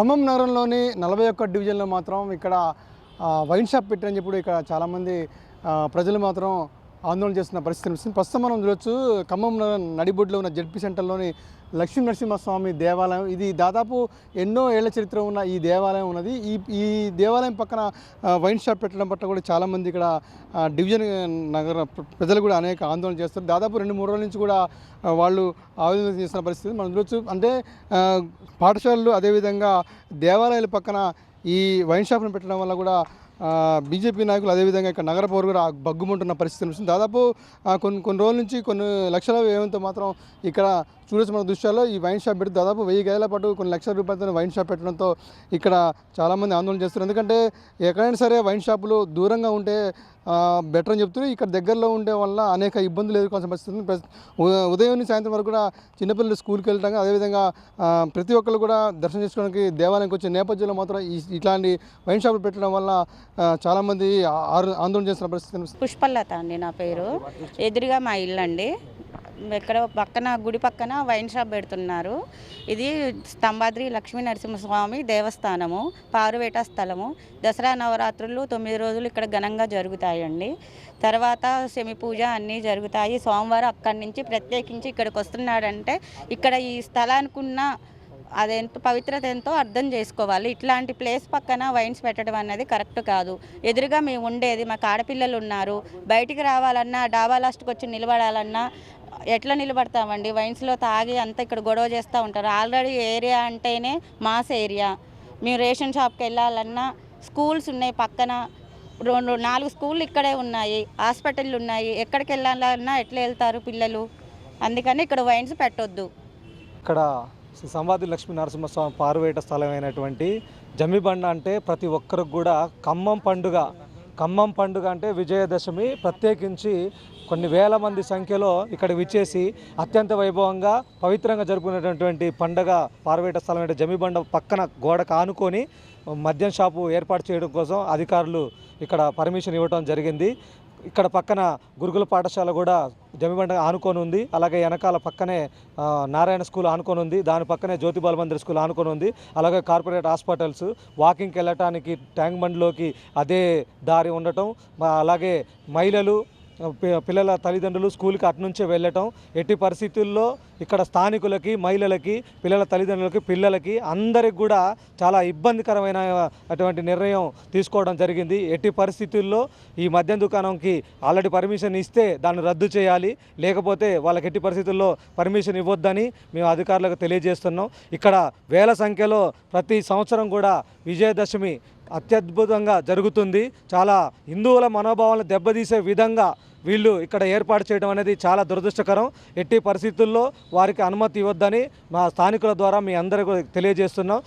ఖమ్మం నగరంలోని నలభై ఒక్క డివిజన్లో మాత్రం ఇక్కడ వైన్ షాప్ పెట్టారని చెప్పి ఇక్కడ చాలామంది ప్రజలు మాత్రం ఆందోళన చేస్తున్న పరిస్థితి ప్రస్తుతం మనం చూడొచ్చు ఖమ్మం నగరం నడిబొడ్లో ఉన్న జడ్పీ సెంటర్లోని లక్ష్మీ నరసింహస్వామి దేవాలయం. ఇది దాదాపు ఎన్నో ఏళ్ళ చరిత్ర ఉన్న ఈ దేవాలయం ఉన్నది. ఈ ఈ దేవాలయం పక్కన వైన్ షాప్ పెట్టడం పట్ల కూడా చాలామంది ఇక్కడ డివిజన్ నగర ప్రజలు కూడా అనేక ఆందోళన చేస్తారు. దాదాపు రెండు మూడు రోజుల నుంచి కూడా వాళ్ళు ఆవేదన చేస్తున్న పరిస్థితి మనం చూడొచ్చు. అంటే పాఠశాలలు అదేవిధంగా దేవాలయాల పక్కన ఈ వైన్ షాప్ను పెట్టడం వల్ల కూడా బీజేపీ నాయకులు అదేవిధంగా ఇక్కడ నగర పౌరు కూడా బగ్గుమంటున్న పరిస్థితి దాదాపు కొన్ని కొన్ని రోజుల నుంచి కొన్ని లక్షల వ్యయంతో మాత్రం ఇక్కడ చూడొచ్చు మన దృశ్యాల్లో. ఈ వైన్ షాప్ పెట్టి దాదాపు వెయ్యి గదిల పాటు కొన్ని లక్షల రూపాయలతో వైన్ షాప్ పెట్టడంతో ఇక్కడ చాలామంది ఆందోళన చేస్తున్నారు. ఎందుకంటే ఎక్కడైనా సరే వైన్ షాపులు దూరంగా ఉంటే బెటర్ అని చెప్తున్నారు. ఇక్కడ దగ్గరలో ఉండే వల్ల అనేక ఇబ్బందులు ఎదుర్కోవాల్సిన పరిస్థితుంది ఉదయం నుంచి సాయంత్రం వరకు కూడా చిన్నపిల్లలు స్కూల్కి వెళ్ళడం అదేవిధంగా ప్రతి ఒక్కరు కూడా దర్శనం చేసుకోవడానికి దేవాలయంకి వచ్చే నేపథ్యంలో మాత్రం ఇట్లాంటి వైన్ షాపులు పెట్టడం వల్ల చాలామంది ఆ- ఆందోళన చేస్తున్న పరిస్థితి పుష్పలత అండి నా పేరు. ఎదురుగా మా ఇల్లు అండి. ఇక్కడ పక్కన గుడి పక్కన వైన్ షాప్ పెడుతున్నారు. ఇది స్తంభాద్రి లక్ష్మీ నరసింహస్వామి దేవస్థానము పారువేట స్థలము. దసరా నవరాత్రులు తొమ్మిది రోజులు ఇక్కడ ఘనంగా జరుగుతాయండి. తర్వాత శమి పూజ అన్నీ జరుగుతాయి. సోమవారం అక్కడి నుంచి ప్రత్యేకించి ఇక్కడికి వస్తున్నాడంటే ఇక్కడ ఈ స్థలానికిన్న అదెంత పవిత్రత ఎంతో అర్థం చేసుకోవాలి. ఇట్లాంటి ప్లేస్ పక్కన వైన్స్ పెట్టడం అనేది కరెక్ట్ కాదు. ఎదురుగా మేము ఉండేది మాకు ఆడపిల్లలు ఉన్నారు. బయటికి రావాలన్నా డాబా లాస్ట్కి వచ్చి నిలబడాలన్నా ఎట్లా నిలబడతామండి? వైన్స్లో తాగి అంతా ఇక్కడ గొడవ చేస్తూ ఉంటారు. ఆల్రెడీ ఏరియా అంటేనే మాస్ ఏరియా. మేము రేషన్ షాప్కి వెళ్ళాలన్నా స్కూల్స్ ఉన్నాయి పక్కన. రెండు నాలుగు స్కూళ్ళు ఇక్కడే ఉన్నాయి. హాస్పిటల్ ఉన్నాయి. ఎక్కడికి వెళ్ళాలన్నా ఎట్లా వెళ్తారు పిల్లలు? అందుకని ఇక్కడ వైన్స్ పెట్టొద్దు. ఇక్కడ శ్రీ సంవాది లక్ష్మీ నరసింహస్వామి పారువేట స్థలమైనటువంటి జమ్మిబండ అంటే ప్రతి ఒక్కరికి కూడా ఖమ్మం పండుగ ఖమ్మం పండుగ అంటే విజయదశమి ప్రత్యేకించి కొన్ని వేల మంది సంఖ్యలో ఇక్కడ విచ్చేసి అత్యంత వైభవంగా పవిత్రంగా జరుపుకునేటటువంటి పండగ పార్వేట స్థలం అంటే జమిబండ పక్కన గోడకు ఆనుకొని మద్యం షాపు ఏర్పాటు చేయడం కోసం అధికారులు ఇక్కడ పర్మిషన్ ఇవ్వడం జరిగింది. ఇక్కడ పక్కన గురుకుల పాఠశాల కూడా జమిబండ ఆనుకొని ఉంది. అలాగే వెనకాల పక్కనే నారాయణ స్కూల్ ఆనుకొని ఉంది. దాని పక్కనే జ్యోతి బాలమందిర్ స్కూల్ ఆనుకొని ఉంది. అలాగే కార్పొరేట్ హాస్పిటల్స్ వాకింగ్కి వెళ్ళటానికి ట్యాంక్ బండ్లోకి అదే దారి ఉండటం. అలాగే మహిళలు పిల్లల తల్లిదండ్రులు స్కూల్కి అటునుంచే వెళ్ళటం ఎట్టి పరిస్థితుల్లో ఇక్కడ స్థానికులకి మహిళలకి పిల్లల తల్లిదండ్రులకి పిల్లలకి అందరికి కూడా చాలా ఇబ్బందికరమైన అటువంటి నిర్ణయం తీసుకోవడం జరిగింది. ఎట్టి పరిస్థితుల్లో ఈ మద్యం దుకాణంకి ఆల్రెడీ పర్మిషన్ ఇస్తే దాన్ని రద్దు చేయాలి. లేకపోతే వాళ్ళకి ఎట్టి పరిస్థితుల్లో పర్మిషన్ ఇవ్వద్దని మేము అధికారులకు తెలియజేస్తున్నాం. ఇక్కడ వేల సంఖ్యలో ప్రతి సంవత్సరం కూడా విజయదశమి అత్యద్భుతంగా జరుగుతుంది. చాలా హిందువుల మనోభావాలను దెబ్బతీసే విధంగా వీళ్ళు ఇక్కడ ఏర్పాటు చేయడం అనేది చాలా దురదృష్టకరం. ఎట్టి పరిస్థితుల్లో వారికి అనుమతి ఇవ్వద్దని మా స్థానికుల ద్వారా మీ అందరికీ తెలియజేస్తున్నాం.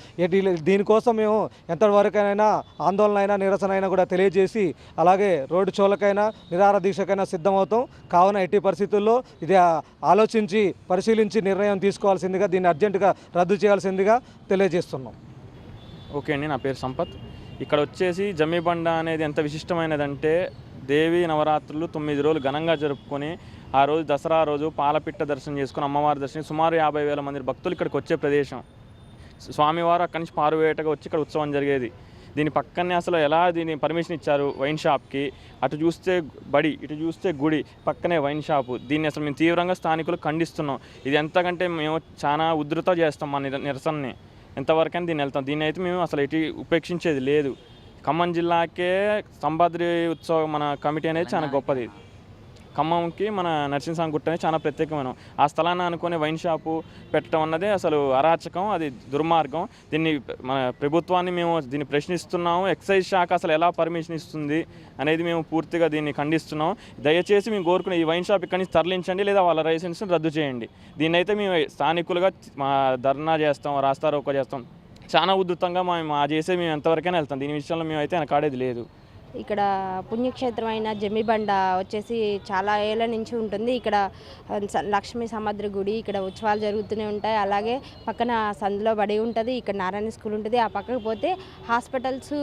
దీనికోసం మేము ఎంతవరకైనా ఆందోళన అయినా నిరసన అయినా కూడా తెలియజేసి అలాగే రోడ్డు చోలకైనా నిరార దీక్షకైనా సిద్ధమవుతాం. కావున ఎట్టి పరిస్థితుల్లో ఇది ఆలోచించి పరిశీలించి నిర్ణయం తీసుకోవాల్సిందిగా దీన్ని అర్జెంటుగా రద్దు చేయాల్సిందిగా తెలియజేస్తున్నాం. ఓకే అండి నా పేరు సంపత్. ఇక్కడ వచ్చేసి జమ్మిబండ అనేది ఎంత విశిష్టమైనదంటే దేవి నవరాత్రులు తొమ్మిది రోజులు ఘనంగా జరుపుకొని ఆ రోజు దసరా రోజు పాలపిట్ట దర్శనం చేసుకుని అమ్మవారి దర్శనం సుమారు యాభై వేల మంది భక్తులు ఇక్కడికి వచ్చే ప్రదేశం. స్వామివారు అక్కడి నుంచి పారువేటగా వచ్చి ఇక్కడ ఉత్సవం జరిగేది. దీని పక్కనే అసలు ఎలా దీని పర్మిషన్ ఇచ్చారు వైన్ షాప్కి? అటు చూస్తే బడి ఇటు చూస్తే గుడి పక్కనే వైన్ షాపు. దీన్ని అసలు మేము తీవ్రంగా స్థానికులు ఖండిస్తున్నాం. ఇది ఎంతకంటే మేము చాలా ఉధృత చేస్తాం మా నిర నిరసనని. ఎంతవరకైనా దీన్ని వెళ్తాం. దీన్ని అయితే మేము అసలు ఇటు ఉపేక్షించేది లేదు. ఖమ్మం జిల్లాకే సంభద్రి ఉత్సవం మన కమిటీ అనేది చాలా గొప్పది. ఖమ్మంకి మన నరసింహస్వామి గుట్ట అనేది చాలా ప్రత్యేకమైన. ఆ స్థలాన్ని అనుకునే వైన్ షాపు పెట్టడం అన్నది అసలు అరాచకం అది దుర్మార్గం. దీన్ని మన ప్రభుత్వాన్ని మేము దీన్ని ప్రశ్నిస్తున్నాము. ఎక్సైజ్ శాఖ అసలు ఎలా పర్మిషన్ ఇస్తుంది అనేది మేము పూర్తిగా దీన్ని ఖండిస్తున్నాం. దయచేసి మేము కోరుకునే ఈ వైన్ షాప్ ఇక్కడి నుంచి తరలించండి లేదా వాళ్ళ లైసెన్స్ని రద్దు చేయండి. దీన్ని అయితే మేము స్థానికులుగా మా ధర్నా చేస్తాం రాస్తారోకో చేస్తాం. చాలా ఉధృతంగా మేము ఆ చేసే మేము ఎంతవరకైనా వెళ్తాం. దీని విషయంలో మేము అయితే వెనకాడేది లేదు. ఇక్కడ పుణ్యక్షేత్రం అయిన జమ్మిబండ వచ్చేసి చాలా ఏళ్ళ నుంచి ఉంటుంది. ఇక్కడ స- లక్ష్మీ సముద్ర గుడి ఇక్కడ ఉత్సవాలు జరుగుతూనే ఉంటాయి. అలాగే పక్కన సందులో బడి ఉంటుంది. ఇక్కడ నారాయణ స్కూల్ ఉంటుంది. ఆ పక్కకు పోతే hospitals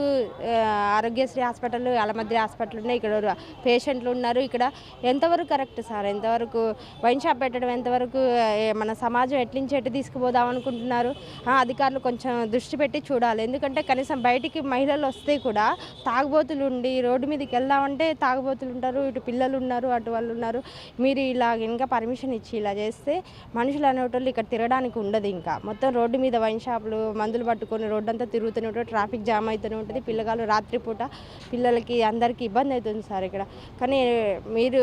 Aarogyasri hospital Alamadri hospital ఉన్నాయి. ఇక్కడ పేషెంట్లు ఉన్నారు. ఇక్కడ ఎంతవరకు కరెక్ట్ సార్? ఎంతవరకు వైన్ షాప్ పెట్టడం ఎంతవరకు మన సమాజం ఎట్లించి ఎటు తీసుకుపోదాం అనుకుంటున్నారు? ఆ, అధికారులు కొంచెం దృష్టి పెట్టి చూడాలి. ఎందుకంటే కనీసం బయటికి మహిళలు వస్తే కూడా తాగుబోతులు ఉండి రోడ్డు మీదకి వెళ్దామంటే తాగుబోతులు ఉంటారు ఇటు పిల్లలు ఉన్నారు అటు వాళ్ళు ఉన్నారు. మీరు ఇలా ఇంకా పర్మిషన్ ఇచ్చి ఇలా చేస్తే మనుషులు అనేటోళ్ళు ఇక్కడ తిరగడానికి ఉండదు ఇంకా. మొత్తం రోడ్డు మీద వైన్ షాపులు మందులు పట్టుకొని రోడ్డు అంతా తిరుగుతూనే ఉంటుంది ట్రాఫిక్ జామ్ అవుతూనే ఉంటుంది. పిల్లగాళ్ళు రాత్రిపూట పిల్లలకి అందరికీ ఇబ్బంది అవుతుంది సార్ ఇక్కడ. కానీ మీరు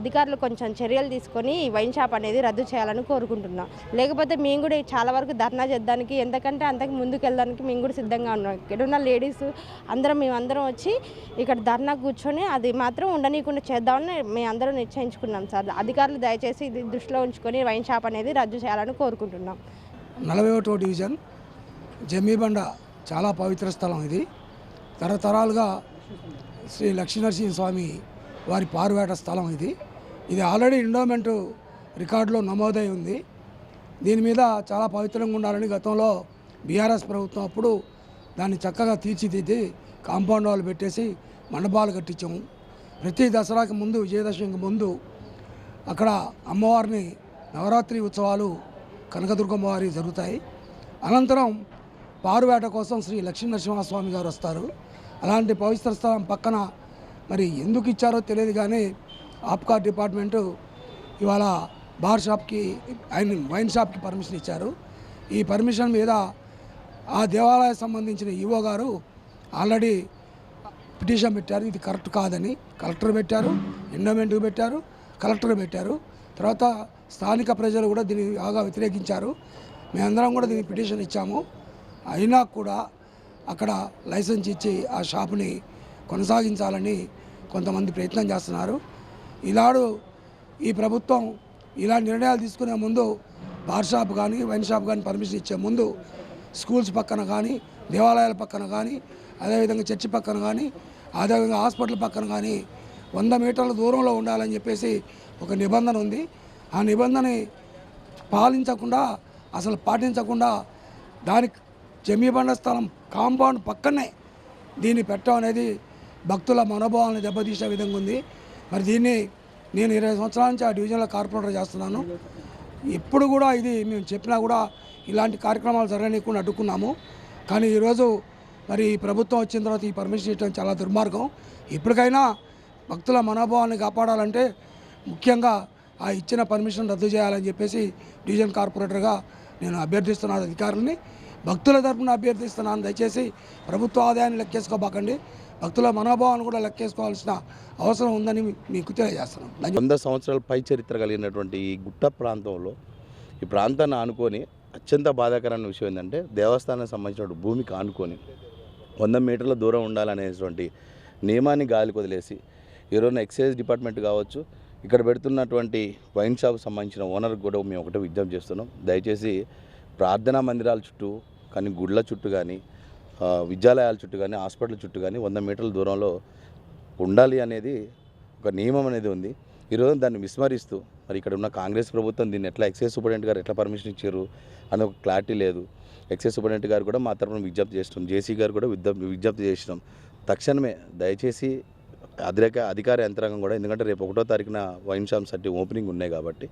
అధికారులు కొంచెం చర్యలు తీసుకొని ఈ వైన్ షాప్ అనేది రద్దు చేయాలని కోరుకుంటున్నాం. లేకపోతే మేము కూడా చాలా వరకు ధర్నా చేద్దానికి ఎందుకంటే అంతకు ముందుకు వెళ్ళడానికి మేము కూడా సిద్ధంగా ఉన్నాం. ఇక్కడ ఉన్న లేడీస్ అందరం మేము అందరం వచ్చి ఇక్కడ ధర్నా కూర్చొని అది మాత్రం ఉండనీయకుండా చేద్దామని మేము అందరం నిశ్చయించుకున్నాం సార్. అధికారులు దయచేసి ఇది దృష్టిలో ఉంచుకొని వైన్ షాప్ అనేది రద్దు చేయాలని కోరుకుంటున్నాం. నలభై ఒకటో డివిజన్ జమ్మిబండ చాలా పవిత్ర స్థలం ఇది. తరతరాలుగా శ్రీ లక్ష్మీనరసింహ స్వామి వారి పారువేట స్థలం ఇది. ఇది ఆల్రెడీ ఎండోమెంట్ రికార్డులో నమోదై ఉంది. దీని మీద చాలా పవిత్రంగా ఉండాలని గతంలో బీఆర్ఎస్ ప్రభుత్వం అప్పుడు దాన్ని చక్కగా తీర్చిదిద్ది కాంపౌండ్ వాళ్ళు పెట్టేసి మండపాలు కట్టించాము. ప్రతి దసరాకి ముందు విజయదశమికి ముందు అక్కడ అమ్మవారిని నవరాత్రి ఉత్సవాలు కనకదుర్గమ్మ వారి జరుగుతాయి. అనంతరం పారువేట కోసం శ్రీ లక్ష్మీ నరసింహస్వామి గారు వస్తారు. అలాంటి పవిత్ర స్థలం పక్కన మరి ఎందుకు ఇచ్చారో తెలియదు కానీ ఆప్కార్ డిపార్ట్మెంటు ఇవాళ బార్ షాప్కి ఆయన వైన్ షాప్కి పర్మిషన్ ఇచ్చారు. ఈ పర్మిషన్ మీద ఆ దేవాలయ సంబంధించిన ఈవో గారు ఆల్రెడీ పిటిషన్ పెట్టారు ఇది కరెక్ట్ కాదని. కలెక్టర్ పెట్టారు ఎండోమెంట్కి పెట్టారు కలెక్టర్ పెట్టారు. తర్వాత స్థానిక ప్రజలు కూడా దీన్ని బాగా వ్యతిరేకించారు. మేమందరం కూడా దీనికి పిటిషన్ ఇచ్చాము. అయినా కూడా అక్కడ లైసెన్స్ ఇచ్చి ఆ షాపుని కొనసాగించాలని కొంతమంది ప్రయత్నం చేస్తున్నారు. ఇలాడు ఈ ప్రభుత్వం ఇలాంటి నిర్ణయాలు తీసుకునే ముందు బార్ షాప్ కానీ వైన్ షాప్ కానీ పర్మిషన్ ఇచ్చే ముందు స్కూల్స్ పక్కన కానీ దేవాలయాల పక్కన కానీ అదేవిధంగా చర్చి పక్కన కానీ అదేవిధంగా హాస్పిటల్ పక్కన కానీ వంద మీటర్ల దూరంలో ఉండాలని చెప్పేసి ఒక నిబంధన ఉంది. ఆ నిబంధనని పాలించకుండా అసలు పాటించకుండా దానికి జమీబండ స్థలం కాంపౌండ్ పక్కనే దీన్ని పెట్టడం అనేది భక్తుల మనోభావాలను దెబ్బతీసే విధంగా ఉంది. మరి దీన్ని నేను ఇరవై సంవత్సరాల నుంచి ఆ డివిజన్లో కార్పొరేటర్ చేస్తున్నాను. ఎప్పుడు కూడా ఇది మేము చెప్పినా కూడా ఇలాంటి కార్యక్రమాలు జరగనీయకుండా అడ్డుకున్నాము. కానీ ఈరోజు మరి ఈ ప్రభుత్వం వచ్చిన తర్వాత ఈ పర్మిషన్ ఇవ్వడం చాలా దుర్మార్గం. ఇప్పటికైనా భక్తుల మనోభావాన్ని కాపాడాలంటే ముఖ్యంగా ఆ ఇచ్చిన పర్మిషన్ రద్దు చేయాలని చెప్పేసి డివిజన్ కార్పొరేటర్గా నేను అభ్యర్థిస్తున్నాను అధికారులని భక్తుల తరఫున అభ్యర్థిస్తున్నాను. దయచేసి ప్రభుత్వ ఆదాయాన్ని లెక్కేసుకోబాకండి. భక్తుల మనోభావాన్ని కూడా లెక్కేసుకోవాల్సిన అవసరం ఉందని మీకు తెలియజేస్తున్నాం. వంద సంవత్సరాల పై చరిత్ర కలిగినటువంటి ఈ గుట్ట ప్రాంతంలో ఈ ప్రాంతాన్ని ఆనుకొని అత్యంత బాధాకరమైన విషయం ఏంటంటే దేవస్థానానికి సంబంధించిన భూమికి ఆనుకొని వంద మీటర్ల దూరం ఉండాలనేటువంటి నియమాన్ని గాలికి వదిలేసి ఈరోజు ఎక్సైజ్ డిపార్ట్మెంట్ కావచ్చు ఇక్కడ పెడుతున్నటువంటి వైన్ షాప్ సంబంధించిన ఓనర్కి కూడా మేము ఒకటే విజ్ఞప్తి చేస్తున్నాం. దయచేసి ప్రార్థనా మందిరాల చుట్టూ కానీ గుడ్ల చుట్టూ కానీ విద్యాలయాల చుట్టూ కానీ హాస్పిటల్ చుట్టూ కానీ వంద మీటర్ల దూరంలో ఉండాలి అనేది ఒక నియమం అనేది ఉంది. ఈరోజు దాన్ని విస్మరిస్తూ మరి ఇక్కడ ఉన్న కాంగ్రెస్ ప్రభుత్వం దీన్ని ఎట్లా ఎక్సైజ్ సూపరింటెండెంట్ గారు ఎట్లా పర్మిషన్ ఇచ్చారు అని ఒక క్లారిటీ లేదు. ఎక్సైజ్ సూపరింటెండెంట్ గారు కూడా మా తరఫున విజ్ఞప్తి చేసినాం. జేసీ గారు కూడా విజ్ఞప్తి విజ్ఞప్తి చేసినాం. తక్షణమే దయచేసి అధిక అధికార యంత్రాంగం కూడా ఎందుకంటే రేపు ఒకటో తారీఖున వైన్షామ్ సర్టి ఓపెనింగ్ ఉన్నాయి కాబట్టి.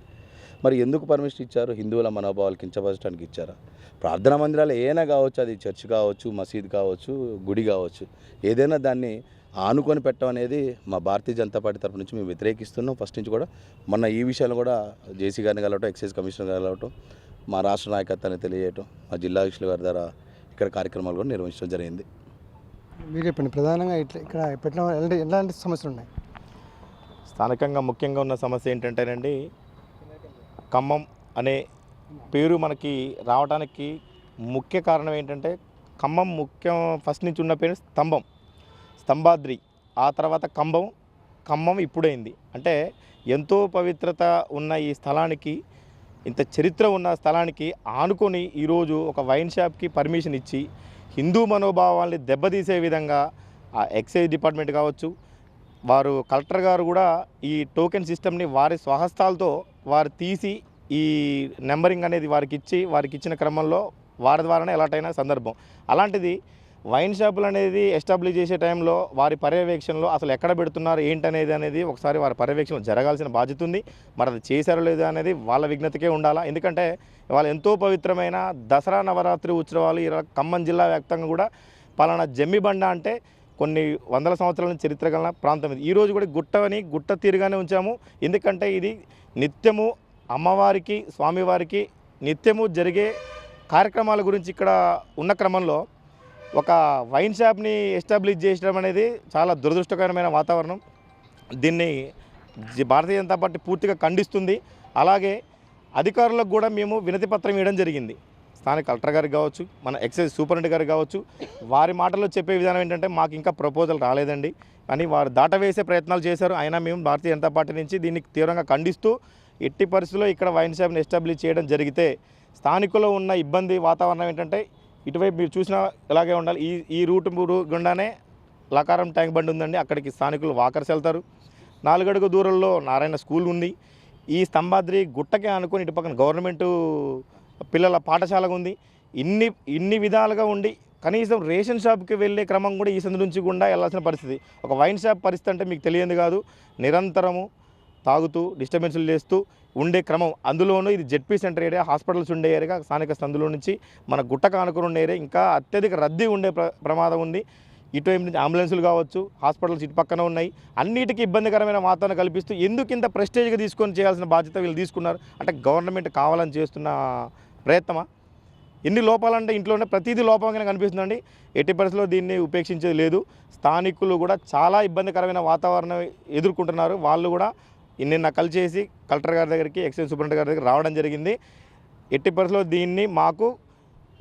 మరి ఎందుకు పర్మిషన్ ఇచ్చారు? హిందువుల మనోభావాలు కించపరచడానికి ఇచ్చారా? ప్రార్థనా మందిరాలు ఏదైనా కావచ్చు అది చర్చ్ కావచ్చు మసీద్ కావచ్చు గుడి కావచ్చు ఏదైనా దాన్ని ఆనుకొని పెట్టడం అనేది మా భారతీయ జనతా పార్టీ తరపు నుంచి మేము వ్యతిరేకిస్తున్నాం. ఫస్ట్ నుంచి కూడా మొన్న ఈ విషయాలు కూడా జేసీ గారిని కలవటం ఎక్సైజ్ కమిషనర్ కలవటం మా రాష్ట్ర నాయకత్వాన్ని తెలియజేయటం మా జిల్లా అధ్యక్షుల గారి ద్వారా ఇక్కడ కార్యక్రమాలు కూడా నిర్వహించడం జరిగింది. మీరు చెప్పండి ప్రధానంగా ఇట్లా ఇక్కడ పెట్టిన ఎలాంటి ఎలాంటి సమస్యలు ఉన్నాయి? స్థానికంగా ముఖ్యంగా ఉన్న సమస్య ఏంటంటేనండి ఖమ్మం అనే పేరు మనకి రావడానికి ముఖ్య కారణం ఏంటంటే ఖమ్మం ముఖ్యం ఫస్ట్ నుంచి ఉన్న పేరు స్తంభం స్తంభాద్రి ఆ తర్వాత కంబం ఖమ్మం ఇప్పుడైంది. అంటే ఎంతో పవిత్రత ఉన్న ఈ స్థలానికి ఇంత చరిత్ర ఉన్న స్థలానికి ఆనుకొని ఈరోజు ఒక వైన్ షాప్కి పర్మిషన్ ఇచ్చి హిందూ మనోభావాల్ని దెబ్బతీసే విధంగా ఆ ఎక్సైజ్ డిపార్ట్మెంట్ కావచ్చు వారు కలెక్టర్ గారు కూడా ఈ టోకెన్ సిస్టమ్ని వారి స్వహస్తాలతో వారు తీసి ఈ నెంబరింగ్ అనేది వారికి ఇచ్చి వారికి ఇచ్చిన క్రమంలో వారి ద్వారానే ఎలాటైన సందర్భం. అలాంటిది వైన్ షాపులు అనేది ఎస్టాబ్లిష్ చేసే టైంలో వారి పర్యవేక్షణలో అసలు ఎక్కడ పెడుతున్నారు ఏంటనేది అనేది ఒకసారి వారి పర్యవేక్షణ జరగాల్సిన బాధ్యత ఉంది. మరి అది చేశారో లేదో అనేది వాళ్ళ విజ్ఞతకే ఉండాలా? ఎందుకంటే వాళ్ళు ఎంతో పవిత్రమైన దసరా నవరాత్రి ఉత్సవాలు ఇలా ఖమ్మం జిల్లా వ్యాప్తంగా కూడా పలానా జమ్మిబండ అంటే కొన్ని వందల సంవత్సరాల చరిత్ర గల ప్రాంతం ఇది. ఈరోజు కూడా గుట్టని గుట్ట తీరుగానే ఉంచాము. ఎందుకంటే ఇది నిత్యము అమ్మవారికి స్వామివారికి నిత్యము జరిగే కార్యక్రమాల గురించి ఇక్కడ ఉన్న క్రమంలో ఒక వైన్ షాప్ని ఎస్టాబ్లిష్ చేయడం అనేది చాలా దురదృష్టకరమైన వాతావరణం. దీన్ని భారతీయ జనతా పార్టీ పూర్తిగా ఖండిస్తుంది. అలాగే అధికారులకు కూడా మేము వినతి పత్రం ఇవ్వడం జరిగింది. స్థానిక కలెక్టర్ గారికి కావచ్చు మన ఎక్సైజ్ సూపరింటెండెంట్ గారికి కావచ్చు వారి మాటల్లో చెప్పే విధానం ఏంటంటే మాకు ఇంకా ప్రపోజల్ రాలేదండి. కానీ వారు దాటవేసే ప్రయత్నాలు చేశారు. అయినా మేము భారతీయ జనతా పార్టీ నుంచి దీన్ని తీవ్రంగా ఖండిస్తూ ఎట్టి పరిస్థితుల్లో ఇక్కడ వైన్ షాప్ని ఎస్టాబ్లిష్ చేయడం జరిగితే స్థానికుల్లో ఉన్న ఇబ్బంది వాతావరణం ఏంటంటే ఇటువైపు మీరు చూసినా ఇలాగే ఉండాలి. ఈ ఈ రూట్ గుండానే లకారం ట్యాంక్ బండి ఉందండి. అక్కడికి స్థానికులు వాకర్స్ వెళ్తారు. నాలుగడుగు దూరంలో నారాయణ స్కూల్ ఉంది. ఈ స్తంభాద్రి గుట్టకే అనుకుని ఇటు పక్కన గవర్నమెంటు పిల్లల పాఠశాల ఉంది. ఇన్ని ఇన్ని విధాలుగా ఉండి కనీసం రేషన్ షాప్కి వెళ్ళే క్రమం కూడా ఈ సందు నుంచి గుండా వెళ్ళాల్సిన పరిస్థితి. ఒక వైన్ షాప్ పరిస్థితి అంటే మీకు తెలియదు కాదు. నిరంతరము తాగుతూ డిస్టర్బెన్స్లు చేస్తూ ఉండే క్రమం అందులోనూ ఇది జెడ్పీ సెంటర్ ఏరియా హాస్పిటల్స్ ఉండే ఏరియా స్థానిక సందులో నుంచి మన గుట్ట కానుకలు ఉండే ఏరియా ఇంకా అత్యధిక రద్దీ ఉండే ప్ర ప్రమాదం ఉంది. ఇటువైపు నుంచి అంబులెన్సులు కావచ్చు హాస్పిటల్స్ ఇటు పక్కన ఉన్నాయి. అన్నిటికీ ఇబ్బందికరమైన వాతావరణం కల్పిస్తూ ఎందుకు ఇంత ప్రెస్టేజ్గా తీసుకొని చేయాల్సిన బాధ్యత వీళ్ళు తీసుకున్నారు? అంటే గవర్నమెంట్ కావాలని చేస్తున్న ప్రయత్నమా? ఎన్ని లోపాలంటే ఇంట్లోనే ప్రతిదీ లోపంగానే కనిపిస్తుందండి. ఎట్టి పరిస్థితుల్లో దీన్ని ఉపేక్షించేది లేదు. స్థానికులు కూడా చాలా ఇబ్బందికరమైన వాతావరణం ఎదుర్కొంటున్నారు. వాళ్ళు కూడా నిన్న కలిసేసి కలెక్టర్ గారి దగ్గరికి ఎక్సైజ్ సూపరింటెండెంట్ గారి దగ్గర రావడం జరిగింది. ఎట్టి పరిస్థితుల్లో దీన్ని మాకు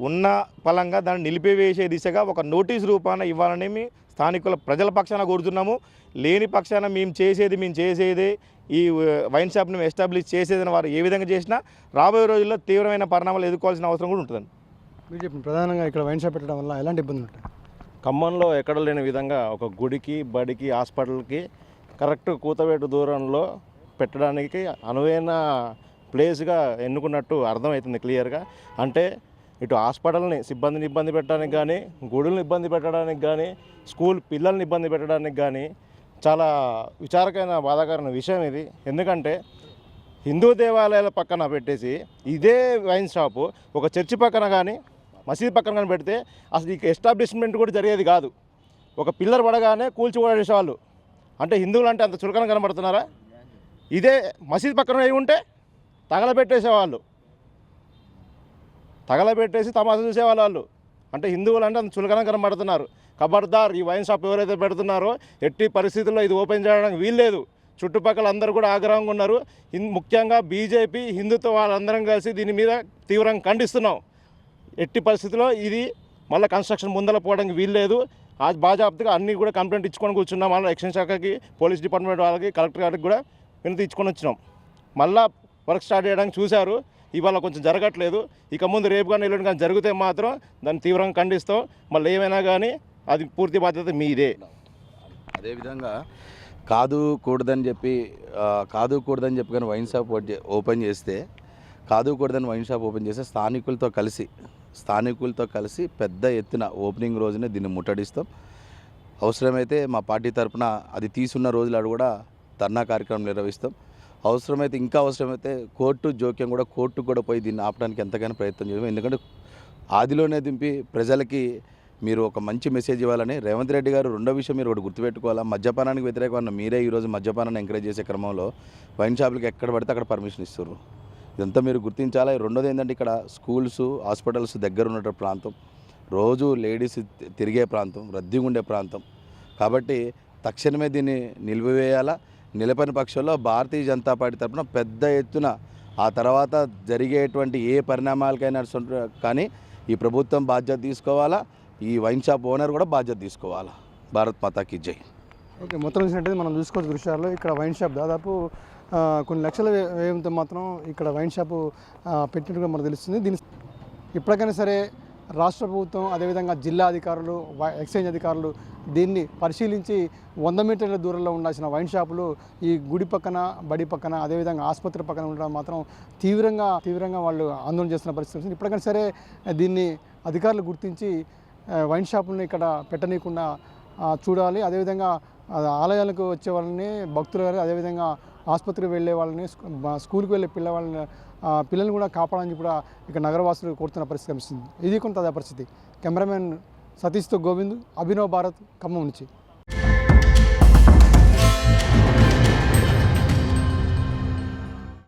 ఉన్న పలంగా దాన్ని నిలిపివేసే దిశగా ఒక నోటీస్ రూపాన ఇవ్వాలని మీ స్థానికుల ప్రజల పక్షాన కోరుతున్నాము. లేని పక్షాన మేము చేసేది మేము చేసేది ఈ వైన్ షాప్ని మేము ఎస్టాబ్లిష్ చేసేదని వారు ఏ విధంగా చేసినా రాబోయే రోజుల్లో తీవ్రమైన పరిణామాలు ఎదుర్కోవాల్సిన అవసరం కూడా ఉంటుందండి. మీరు చెప్పండి ప్రధానంగా ఇక్కడ వైన్ షాప్ పెట్టడం వల్ల ఎలాంటి ఇబ్బందులు ఉంటాయి? ఖమ్మంలో ఎక్కడ లేని విధంగా ఒక గుడికి బడికి హాస్పిటల్కి కరెక్ట్ కూతవేటు దూరంలో పెట్టడానికి అనువైన ప్లేస్గా ఎన్నుకున్నట్టు అర్థమవుతుంది క్లియర్గా. అంటే ఇటు హాస్పిటల్ని సిబ్బందిని ఇబ్బంది పెట్టడానికి కానీ గుడులను ఇబ్బంది పెట్టడానికి కానీ స్కూల్ పిల్లల్ని ఇబ్బంది పెట్టడానికి కానీ చాలా విచారకమైన బాధాకరమైన విషయం ఇది. ఎందుకంటే హిందూ దేవాలయాల పక్కన పెట్టేసి ఇదే వైన్ షాపు ఒక చర్చి పక్కన కానీ మసీద్ పక్కన కానీ పెడితే అసలు ఈ ఎస్టాబ్లిష్మెంట్ కూడా జరిగేది కాదు. ఒక పిల్లర్ పడగానే కూల్చిపడేసేవాళ్ళు అంటే హిందువులు అంటే అంత చులకన కనబడుతున్నారా? ఇదే మసీద్ పక్కన అయి ఉంటే తగలబెట్టేసేవాళ్ళు. తగలబెట్టేసి తమాషా చూసేవాళ్ళు వాళ్ళు. అంటే హిందువులు అంటే అంత చులకన కనబడుతున్నారు. కబర్దార్ ఈ వైన్ షాప్ ఎవరైతే పెడుతున్నారో ఎట్టి పరిస్థితుల్లో ఇది ఓపెన్ చేయడానికి వీల్లేదు చుట్టుపక్కల అందరూ కూడా ఆగ్రహంగా ఉన్నారు. ముఖ్యంగా బీజేపీ హిందుత్వ వాళ్ళందరం కలిసి దీని మీద తీవ్రంగా ఖండిస్తున్నాం. ఎట్టి పరిస్థితిలో ఇది మళ్ళీ కన్స్ట్రక్షన్ ముందర పోవడానికి వీల్లేదు ఆ బాజాబ్తుగా అన్నీ కూడా కంప్లైంట్ ఇచ్చుకొని కూర్చున్నాం. మళ్ళీ ఎక్షన్ శాఖకి పోలీస్ డిపార్ట్మెంట్ వాళ్ళకి కలెక్టర్ గారికి కూడా వినతి ఇచ్చుకొని వచ్చినాం. మళ్ళా వర్క్ స్టార్ట్ చేయడానికి చూశారు. ఇవాళ కొంచెం జరగట్లేదు. ఇక ముందు రేపు కానీ ఎల్లుండి కానీ జరిగితే మాత్రం దాన్ని తీవ్రంగా ఖండిస్తాం. మళ్ళీ ఏమైనా కానీ అది పూర్తి బాధ్యత మీదే. అదేవిధంగా కాదు కూడదని చెప్పి కాదు కూడదని చెప్పి కానీ వైన్ షాప్ ఓపెన్ చేస్తే కాదు కూడదని వైన్ షాప్ ఓపెన్ చేస్తే స్థానికులతో కలిసి స్థానికులతో కలిసి పెద్ద ఎత్తున ఓపెనింగ్ రోజునే దీన్ని ముట్టడిస్తాం. అవసరమైతే మా పార్టీ తరఫున అది తీసున్న రోజులు కూడా ధర్నా కార్యక్రమం నిర్వహిస్తాం. అవసరమైతే ఇంకా అవసరమైతే కోర్టు జోక్యం కూడా కోర్టుకు కూడా పోయి దీన్ని ఆపడానికి ఎంతగానో ప్రయత్నం చేయం ఎందుకంటే ఆదిలోనే దింపి ప్రజలకి మీరు ఒక మంచి మెసేజ్ ఇవ్వాలని రేవంత్ రెడ్డి గారు రెండో విషయం మీరు ఒకటి గుర్తుపెట్టుకోవాలా? మద్యపానానికి వ్యతిరేకమైన మీరే ఈరోజు మద్యపానాన్ని ఎంకరేజ్ చేసే క్రమంలో వైన్ షాపులకి ఎక్కడ పడితే అక్కడ పర్మిషన్ ఇస్తున్నారు ఇదంతా మీరు గుర్తించాలి? రెండోది ఏంటంటే ఇక్కడ స్కూల్స్ హాస్పిటల్స్ దగ్గర ఉన్న ప్రాంతం. రోజు లేడీస్ తిరిగే ప్రాంతం రద్దీగా ఉండే ప్రాంతం. కాబట్టి తక్షణమే దీన్ని నిలిపివేయాలా? నిలపని పక్షంలో భారతీయ జనతా పార్టీ తరఫున పెద్ద ఎత్తున ఆ తర్వాత జరిగేటువంటి ఏ పరిణామాలకైనా కానీ ఈ ప్రభుత్వం బాధ్యత తీసుకోవాలా? ఈ వైన్ షాప్ ఓనర్ కూడా బాధ్యత తీసుకోవాలా? భారత్ మాతాకి జై. ఓకే మొత్తం చూసినట్టయితే మనం చూసుకోవచ్చు దృశ్యాల్లో ఇక్కడ వైన్ షాప్ దాదాపు కొన్ని లక్షల వ్యయంతో మాత్రం ఇక్కడ వైన్ షాపు పెట్టినట్టుగా మనకు తెలుస్తుంది. దీని ఇప్పటికైనా సరే రాష్ట్ర ప్రభుత్వం అదేవిధంగా జిల్లా అధికారులు వై- అధికారులు దీన్ని పరిశీలించి వంద మీటర్ల దూరంలో ఉండాల్సిన వైన్ షాపులు ఈ గుడి పక్కన బడి పక్కన అదేవిధంగా ఆసుపత్రి పక్కన ఉండడం మాత్రం తీవ్రంగా తీవ్రంగా వాళ్ళు ఆందోళన చేస్తున్న పరిస్థితి ఇప్పటికైనా సరే దీన్ని అధికారులు గుర్తించి వైన్ షాపులను ఇక్కడ పెట్టనీయకుండా చూడాలి. అదేవిధంగా ఆలయాలకు వచ్చే వాళ్ళని భక్తులు గారు అదేవిధంగా ఆసుపత్రికి వెళ్ళే వాళ్ళని స్కూల్కి వెళ్ళే పిల్లవాళ్ళని పిల్లల్ని కూడా కాపాడాలని కూడా ఇక్కడ నగరవాసులు కోరుతున్న పరిస్థితి కనిపిస్తుంది. ఇది కొంత అదే పరిస్థితి. కెమెరామెన్ సతీష్తో గోవింద్ అభినవ్ భారత్ ఖమ్మం నుంచి.